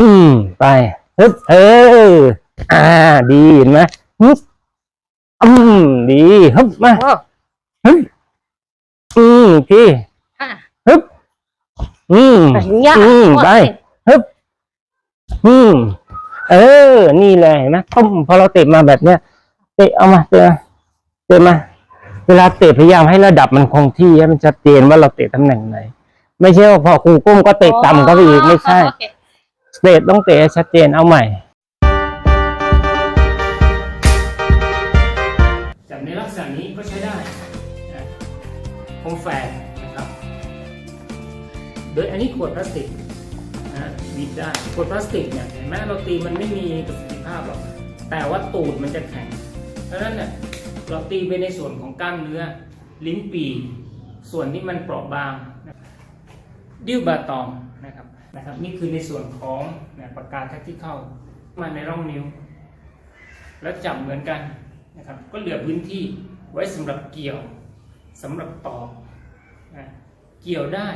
อืม ไปฮึบเออ อ่า ดีเห็นไหมฮึบอืม ดีฮึบมาฮึบอืมพี่ฮึบอืมอืมไปฮึบอืม เออ นี่เลยเห็นไหมต้มพอเราเตะมาแบบเนี้ยเตะเอามาเตะมาเตะมาเวลาเตะพยายามให้ระดับมันคงที่ให้มันชัดเจนว่าเราเตะตำแหน่งไหน ไม่ใช่ว่าพอครูก้มก็เตะต่ำเข้าไปอีกไม่ใช่ เคเตะต้องเตะชัดเจนเอาใหม่จับในลักษณะนี้ก็ใช้ได้คมแฝกนะครับ โดยอันนี้ขวดพลาสติกนะบีบได้ขวดพลาสติกเนี่ยเห็นไหมเราตีมันไม่มีประสิทธิภาพหรอกแต่ว่าตูดมันจะแข็ง เพราะฉะนั้นเนี่ยเราตีไปในส่วนของกล้ามเนื้อ ลิ้นปีส่วนที่มันเปราะบาง ดิ้วบาตองนะครับ นะครับนี่คือในส่วนของนะปากกาแท็กที่เข้ามาในร่องนิ้ว แล้วจับเหมือนกันนะครับก็เหลือพื้นที่ไว้สำหรับเกี่ยวสำหรับตอกนะเกี่ยวได้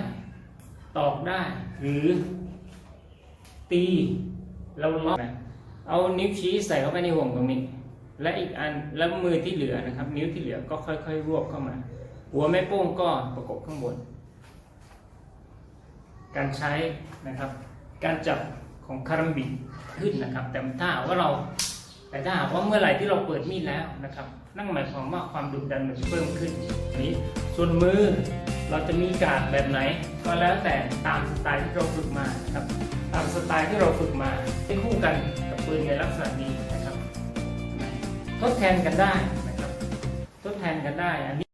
ตอกได้หรือ ตีเราล็อกนะเอานิ้วชี้ใส่เข้าไปในห่วงตรงนี้ และอีกอันแล้วมือที่เหลือนะครับ นิ้วที่เหลือก็ค่อยๆ รวบเข้ามา หัวแม่โป้งก็ประกบข้างบน การใช้นะครับการจับของคารัมบิขึ้นนะครับ แต่ถ้าหากว่าเราแต่ถ้าหากว่าเมื่อไหร่ที่เราเปิดมีดแล้วนะครับ นั่นหมายความว่าความดุดันมันเพิ่มขึ้นนี้ส่วนมือเราจะมีการแบบไหน ก็แล้วแต่ตามสไตล์ที่เราฝึกมานะครับ ตามสไตล์ที่เราฝึกมาให้คู่กันกับปืนในลักษณะนี้นะครับ ทดแทนกันได้นะครับ ทดแทนกันได้อันนี้